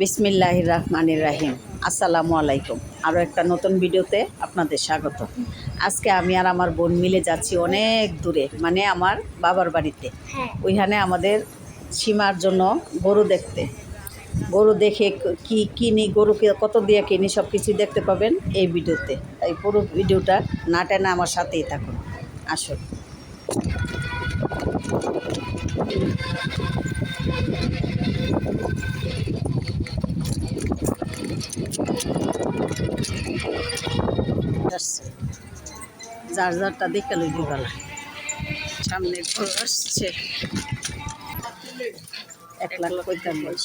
বিসমিল্লাহ রহমানির রাহিম। আসসালামু আলাইকুম। আরও একটা নতুন ভিডিওতে আপনাদের স্বাগত। আজকে আমি আর আমার বোন মিলে যাচ্ছি অনেক দূরে মানে আমার বাবার বাড়িতে। হ্যাঁ। ওইখানে আমাদের সীমার জন্য গরু দেখতে। গরু দেখে কি কিনি গরুকে কত দিয়ে কিনি সব কিছু দেখতে পাবেন এই ভিডিওতে। তাই পুরো ভিডিওটা না টেনে আমার সাথেই থাকুন। আসুন আসছে। যার যারটা দেখে লইবি বেলা সামনে আসছে। এক লাখ পঁয়তাল্লিশ।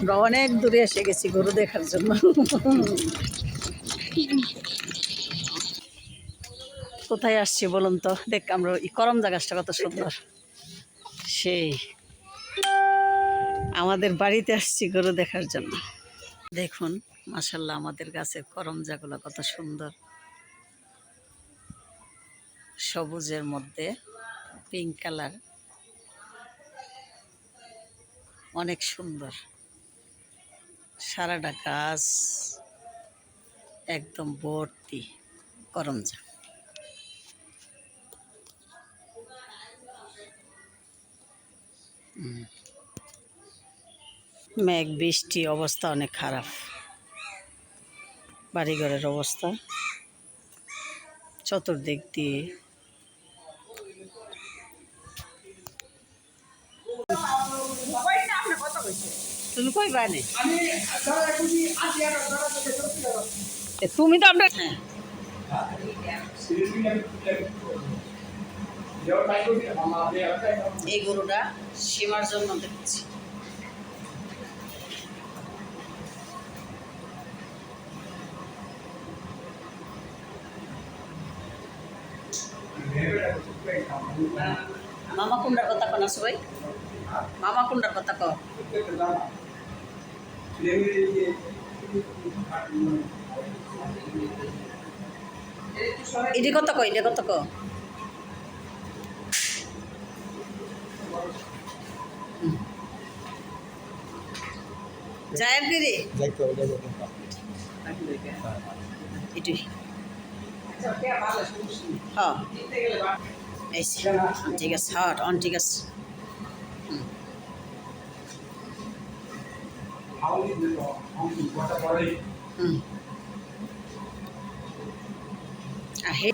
আমরা অনেক দূরে এসে গেছি গরু দেখার জন্য। কোথায় আসছি বলুন তো? দেখ, আমরা এই করম জায়গাটা কত সুন্দর। সেই। আমাদের বাড়িতে আসছি গরু দেখার জন্য। দেখুন মাসাল্লাহ আমাদের গাছের করমজাগুলো কত সুন্দর। সবুজের মধ্যে পিঙ্ক কালার অনেক সুন্দর। সারাটা গাছ একদম ভর্তি করমজা। মেঘ, বৃষ্টি, অবস্থা অনেক খারাপ। বাড়িঘরের অবস্থা। চতুর্দিক দিয়ে তুমি কই বানে? এ, তুমি তো আমরা হ্যাঁ। এই গরুটা সীমার জন্য দেখছি। মামা কুন্ডার কথা কন সবাই। মামা কুন্ডার কথা কও এটি কত কয় এটা কত ক জায়ের হ্যাঁ এই সে, অন ঠিক আছে হ্যাঁ অন ঠিক আছে। হুম। আহে।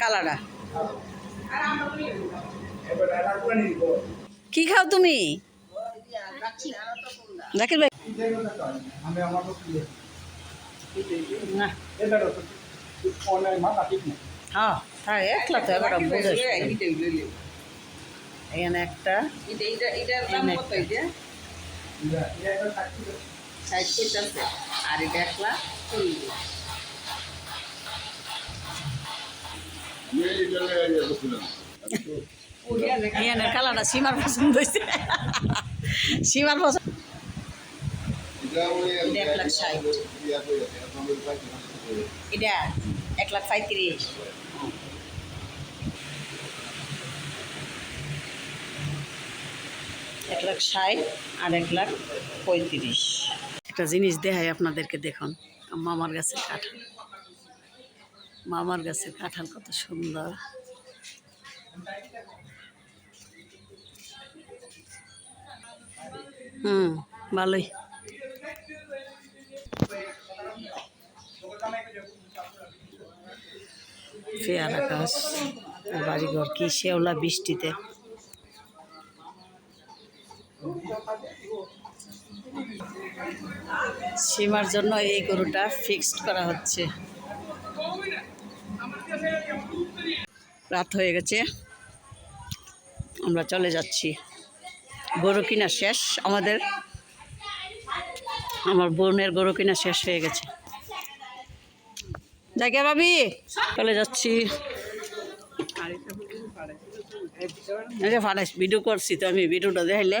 কালাডা কি খাও তুমি? জাকির ভাই। হ্যাঁ হ্যাঁ একলা তো এবার একটা এখানে একটা। আর এটা একলা চল্লিশ। এখানে কালারটা সীমার পছন্দ হয়েছে সীমার পছন্দ। এক লাখ ষাট। এটা এক লাখ পঁয়ত্রিশ। এক লাখ ষাট আর এক লাখ পঁয়ত্রিশ। একটা জিনিস দেখাই আপনাদেরকে দেখুন। মামার গাছের কাঁঠাল। মামার গাছের কাঁঠাল কত সুন্দর। হুম, ভালোই। পেয়ারা গাছ বাড়িঘর, কি শেওলা বৃষ্টিতে। সীমার জন্য এই গরুটা ফিক্সড করা হচ্ছে। রাত হয়ে গেছে। আমরা চলে যাচ্ছি। গরু কিনা শেষ আমাদের আমার বোনের গরু কিনা শেষ হয়ে গেছে। জায়গা ভাবি। চলে যাচ্ছি। ফাটাইস ভিডিও করছি তো আমি ভিডিওটা দেখাইলে